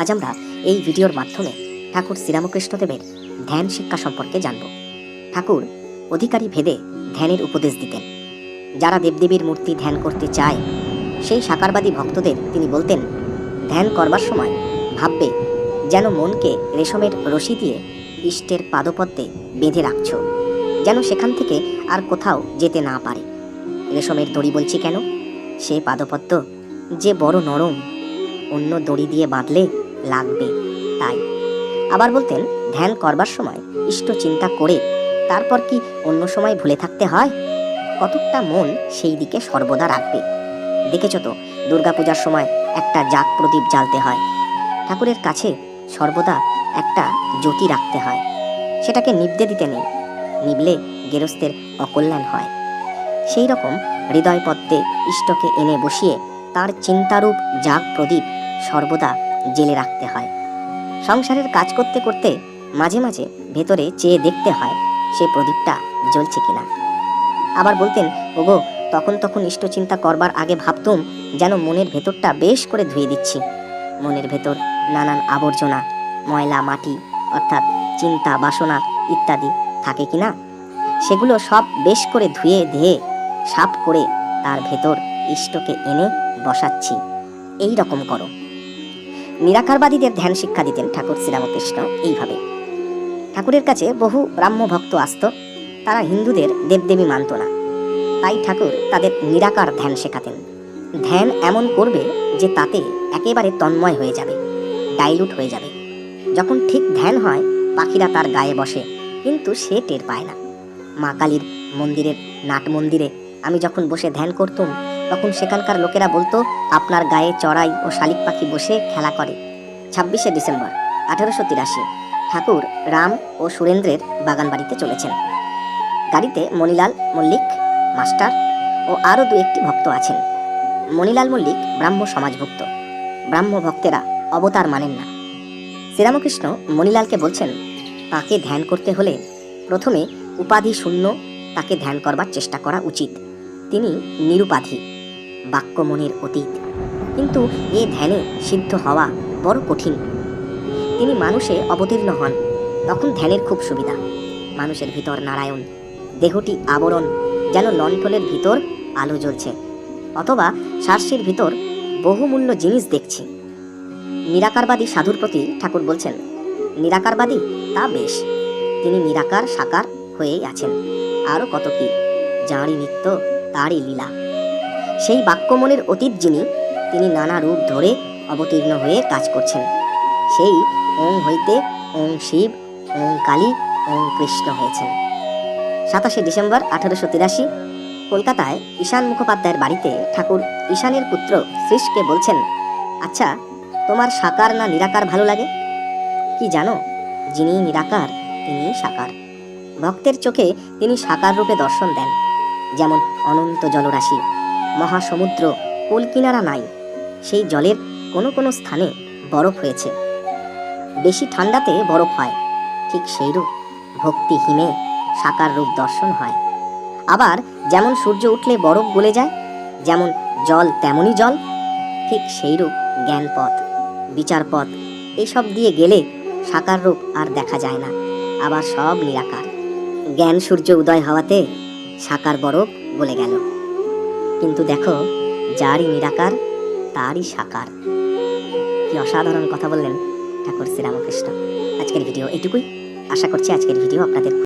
আজ আমরা এই ভিডিওর মাধ্যমে ঠাকুর শ্রীরামকৃষ্ণদেবের ধ্যান শিক্ষা সম্পর্কে জানব। ঠাকুর অধিকারী ভেদে ধ্যানের উপদেশ দিতেন। যারা দেবদেবীর মূর্তি ধ্যান করতে চায়, সেই সাকারবাদী ভক্তদের তিনি বলতেন, ধ্যান করবার সময় ভাববে যেন মনকে রেশমের রশি দিয়ে ইষ্টের পাদপদ্মে বেঁধে রাখছ, যেন সেখান থেকে আর কোথাও যেতে না পারে। রেশমের দড়ি বলছি কেন? সে পাদপদ্ম যে বড় নরম, অন্য দড়ি দিয়ে বাঁধলে লাগবে, তাই। আবার বলতেন, ধ্যান করবার সময় ইষ্ট চিন্তা করে, তারপর কি অন্য সময় ভুলে থাকতে হয়? কতকটা মন সেই দিকে সর্বদা রাখবে। দেখেছ তো, দুর্গাপূজার সময় একটা জাগ প্রদীপ জ্বালতে হয়। ঠাকুরের কাছে সর্বদা একটা জ্যোতি রাখতে হয়। সেটাকে নিবদে দিতে নেই, নিবলে গেরস্তের অকল্যাণ হয়। সেই রকম হৃদয় পদ্মে ইষ্টকে এনে বসিয়ে তার চিন্তারূপ জাগ প্রদীপ সর্বদা জেলে রাখতে হয়। সংসারের কাজ করতে করতে মাঝে মাঝে ভেতরে চেয়ে দেখতে হয় সে প্রদীপটা জ্বলছে কিনা। আবার বলতেন, ওগো, তখন তখন ইষ্ট চিন্তা করবার আগে ভাবতুম যেন মনের ভেতরটা বেশ করে ধুয়ে দিচ্ছি। মনের ভেতর নানান আবর্জনা, ময়লা, মাটি, অর্থাৎ চিন্তা, বাসনা ইত্যাদি থাকে কিনা? সেগুলো সব বেশ করে ধুয়ে ধেয়ে সাফ করে তার ভেতর ইষ্টকে এনে বসাচ্ছি। এই রকম করো। নিরাকারবাদীদের ধ্যান শিক্ষা দিতেন ঠাকুর শ্রীরামকৃষ্ণ এইভাবে। ঠাকুরের কাছে বহু ব্রাহ্ম ভক্ত আসত, তারা হিন্দুদের দেবদেবী মানত না। তাই ঠাকুর তাদের নিরাকার ধ্যান শেখাতেন। ধ্যান এমন করবে যে তাতে একেবারে তন্ময় হয়ে যাবে ডাইলুট হয়ে যাবে। যখন ঠিক ধ্যান হয়, পাখিরা তার গায়ে বসে, কিন্তু সে টের পায় না। মা কালীর মন্দিরের নাট মন্দিরে আমি যখন বসে ধ্যান করতুম তখন সেখানকার লোকেরা বলতো, আপনার গায়ে চড়াই ও শালিক পাখি বসে খেলা করে। ছাব্বিশে ডিসেম্বর, আঠারোশো তিরাশি, ঠাকুর রাম ও সুরেন্দ্রের বাগান বাড়িতে চলেছেন। গাড়িতে মণিলাল মল্লিক, মাস্টার ও আরও দু একটি ভক্ত আছেন। মণিলাল মল্লিক ব্রাহ্ম সমাজভুক্ত। ব্রাহ্ম ভক্তেরা অবতার মানেন না। শ্রীরামকৃষ্ণ মণিলালকে বলছেন, তাকে ধ্যান করতে হলে প্রথমে উপাধি শূন্য তাকে ধ্যান করবার চেষ্টা করা উচিত। তিনি নিরুপাধি। বাক্যমনের অতীত। কিন্তু এ ধ্যানে সিদ্ধ হওয়া বড় কঠিন। তিনি মানুষে অবতীর্ণ হন, তখন ধ্যানের খুব সুবিধা। মানুষের ভিতর নারায়ণ, দেহটি আবরণ, যেন লণ্ঠনের ভিতর আলো জ্বলছে, অথবা সার্সির ভিতর বহুমূল্য জিনিস দেখছি। নিরাকারবাদী সাধুর প্রতি ঠাকুর বলছেন, নিরাকারবাদী তা বেশ। তিনি নিরাকার, সাকার হয়েই আছেন। আরও কত কি, যাঁরই নিত্য, তারই লীলা। সেই বাক্যমনের অতীত যিনি, তিনি নানা রূপ ধরে অবতীর্ণ হয়ে কাজ করছেন। সেই ওং হইতে ওং শিব ওং কালী ওং কৃষ্ণ হয়েছেন। সাতাশে ডিসেম্বর আঠারোশো তিরাশি, কলকাতায় ঈশান মুখোপাধ্যায়ের বাড়িতে ঠাকুর ঈশানের পুত্র শ্রীশকে বলছেন আচ্ছা তোমার সাকার না নিরাকার ভালো লাগে? কি জানো, যিনি নিরাকার, তিনি সাকার। ভক্তের চোখে তিনি সাকার রূপে দর্শন দেন, যেমন অনন্ত জলরাশি। মহাসমুদ্র, কুলকিনারা নাই। সেই জলের কোনো কোনো স্থানে বরফ হয়েছে। বেশি ঠান্ডাতে বরফ হয়। ঠিক সেইরূপ ভক্তি হিমে সাকার রূপ দর্শন হয়। আবার যেমন সূর্য উঠলে বরফ গলে যায়, যেমন জল তেমনই জল, ঠিক সেইরূপ জ্ঞানপথ, বিচারপথ, এসব দিয়ে গেলে সাকার রূপ আর দেখা যায় না। আবার সব নিরাকার। জ্ঞান সূর্য উদয় হওয়াতে সাকার বরফ গলে গেল। কিন্তু দেখো, যারই নিরাকার, তারই সাকার। কি অসাধারণ কথা বললেন ঠাকুর শ্রীরামকৃষ্ণ। আজকের ভিডিও এটুকুই। আশা করছি আজকের ভিডিও আপনাদের